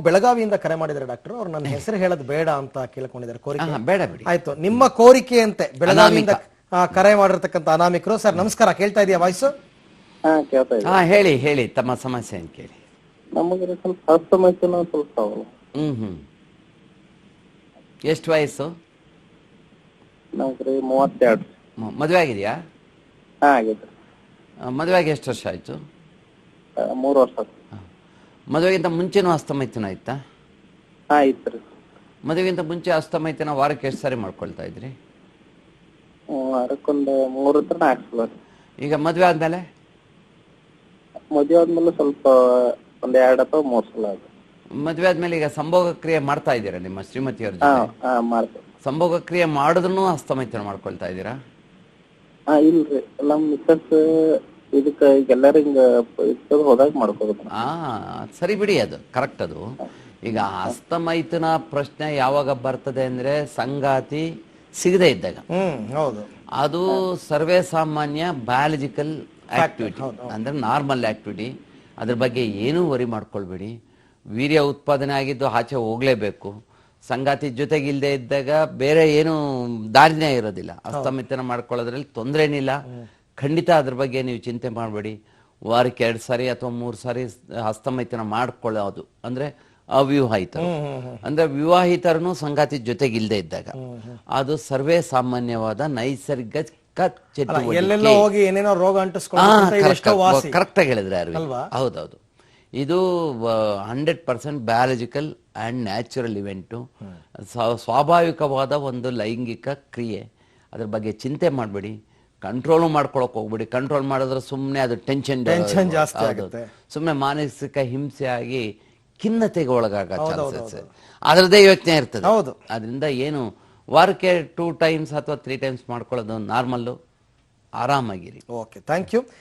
ಬೆಳಗಾವಿಯಿಂದ ಕರೆ ಮಾಡಿದ್ದಾರೆ ಡಾಕ್ಟರ್. ಅವ್ರು ನನ್ನ ಹೆಸರು ಹೇಳೋದು ಬೇಡ ಅಂತ ಕೇಳ್ಕೊಂಡಿದ್ದಾರೆ ಕೋರಿಕೆ. ಬೇಡ ಬಿಡಿ. ಆಯ್ತು ನಿಮ್ಮ ಕೋರಿಕೆಯಂತೆ ಬೆಳಗಾವಿಯಿಂದ ಆ, ಕರೆ ಮಾಡಿರ್ತಕ್ಕಂಥ ಅನಾಮಿಕರು. ಸರ್ ನಮಸ್ಕಾರ ಕೇಳ್ತಾ ಇದೆಯಾ ವಾಯ್ಸು? ಹಾ ಕೇಳ್ತಾ ಇದೆ. ಹಾ ಹೇಳಿ ಹೇಳಿ ತಮ್ಮ ಸಮಸ್ಯೆ ಅಂತ ಕೇಳಿ. ನಮಗೆ ಸ್ವಲ್ಪ ಸ್ವಲ್ಪ ಹ್ಮ್ ಹ್ಮ್. ಎಷ್ಟು ವಯಸ್ಸು? ನಮ್ಗೆ ಮೂವತ್ತೆರಡು. ಮ- ಮದುವೆ ಆಗಿದೆಯಾ? ಹಾ ಆಗೈತೆ ಆಗಿ ಎಷ್ಟು ವರ್ಷ ಆಯ್ತು? ಆ, ಮೂರು ವರ್ಷ ಆತು. ಮದುವೆಗಿಂತ ಮುಂಚೆನೂ ಅಸ್ತಮೈತನ ಆಯ್ತಾ? ಐತ್ರಿ ಮದುವೆಗಿಂತ ಮುಂಚೆ ಅಸ್ತಮೈತನ ವಾರಕ್ಕೆ ಎಷ್ಟು ಸಾರಿ ಮಾಡ್ಕೊಳ್ತಾ ಇದ್ರಿ? ಮೂರು ಈಗ ಮದುವೆ ಆದ್ಮೇಲೆ? ಮದ್ವೆ ಆದ್ಮೇಲೆ ಸ್ವಲ್ಪ ಒಂದ್ ಎರಡ್ ಅಥವಾ ಮೂರ್ ಸಲ ಆಗ ಮದುವೆ ಆದ್ಮೇಲೆ ಈಗ ಸಂಭೋಗ ಕ್ರಿಯೆ ಮಾಡ್ತಾ ಇದ್ದೀರಾ ನಿಮ್ಮ ಶ್ರೀಮತಿಯವ್ರ ಅವರ ಜೊತೆ? ಹಾ ಮಾಡ್ತೇವೆ. ಸಂಭೋಗ ಕ್ರಿಯೆ ಮಾಡಿದ್ರು ಅಸ್ತಮೈತನ ಮಾಡ್ಕೊಳ್ತಾ ಇದ್ದೀರಾ? ಹಾ ಇಲ್ರಿ. ನಮ್ ಮಿಸ್ಸಸ್ ಇದಕ್ಕ ಎಲ್ಲಾರು ಹಿಂಗ ಹೋದಾಗ ಮಾಡ್ಕೋಬೇಕು ಆ ಸರಿ ಬಿಡಿ ಅದು ಕರೆಕ್ಟ್ ಅದು. ಈಗ ಅಸ್ತಮೈತನ ಪ್ರಶ್ನೆ ಯಾವಾಗ ಬರ್ತದೆ ಅಂದ್ರೆ ಸಂಗಾತಿ ಸಿಗದೆ ಇದ್ದಾಗ. ಹ್ಮ್ ಹೌದು. ಅದು ಸರ್ವೇ ಸಾಮಾನ್ಯ ಬಯಾಲಜಿಕಲ್ ಆಕ್ಟಿವಿಟಿ ಅಂದ್ರೆ ನಾರ್ಮಲ್ ಆಕ್ಟಿವಿಟಿ ಅದ್ರ ಬಗ್ಗೆ ಏನೂ ವರಿ ಮಾಡ್ಕೊಳ್ಬೇಡಿ. ವೀರ್ಯ ಉತ್ಪಾದನೆ ಆಗಿದ್ದು ಆಚೆ ಹೋಗ್ಲೇಬೇಕು. ಸಂಗಾತಿ ಜೊತೆಗೆ ಇಲ್ಲದೆ ಇದ್ದಾಗ ಬೇರೆ ಏನು ದಾರಿನೇ ಇರೋದಿಲ್ಲ. ಅಸ್ತಮಿತನ ಮಾಡ್ಕೊಳ್ಳೋದ್ರಲ್ಲಿ ತೊಂದರೆ ಏನಿಲ್ಲ ಖಂಡಿತ ಅದ್ರ ಬಗ್ಗೆ ನೀವು ಚಿಂತೆ ಮಾಡಬೇಡಿ. ವಾರಕ್ಕೆ ಎರಡು ಸಾರಿ ಅಥವಾ ಮೂರು ಸಾರಿ ಹಸ್ತಮೈತನ ಮಾಡ್ಕೊಳ್ಳೋದು. ಅಂದ್ರೆ ಅವಿವಾಹಿತರು. ಅಂದ್ರೆ ವಿವಾಹಿತರನು ಸಂಗಾತಿ ಜೊತೆಗೆ ಇಲ್ಲದೆ ಇದ್ದಾಗ ಅದು ಸರ್ವೇ ಸಾಮಾನ್ಯವಾದ ನೈಸರ್ಗಿಕ ಕರೆಕ್ಟ್ ಆಗಿ ಹೇಳಿದ್ರೆ? ಹೌದೌದು. ಇದು hundred percent biological and natural event. ಸ್ವಾಭಾವಿಕವಾದ ಒಂದು ಲೈಂಗಿಕ ಕ್ರಿಯೆ. ಅದ್ರ ಬಗ್ಗೆ ಚಿಂತೆ ಮಾಡಬೇಡಿ. ಕಂಟ್ರೋಲು ಮಾಡ್ಕೊಳಕ್ ಹೋಗ್ಬಿಡಿ. ಕಂಟ್ರೋಲ್ ಮಾಡಿದ್ರೆ ಸುಮ್ಮನೆ ಅದು ಟೆನ್ಷನ್ ಟೆನ್ಷನ್ ಜಾಸ್ತಿ ಆಗುತ್ತೆ. ಸುಮ್ಮನೆ ಮಾನಸಿಕ ಹಿಂಸೆ ಆಗಿ ಖಿನ್ನತೆಗೆ ಒಳಗಾಗ ಚಾನ್ಸಸ್ ಅದರದೇ ಯೋಚನೆ ಇರ್ತದೆ. ಹೌದು. ಅದರಿಂದ ಏನು ವಾರಕ್ಕೆ ಟೂ ಟೈಮ್ಸ್ ಅಥವಾ ತ್ರೀ ಟೈಮ್ಸ್ ಮಾಡ್ಕೊಳ್ಳೋದು ನಾರ್ಮಲ್ಲು ಆರಾಮಾಗಿರಿ. Okay thank you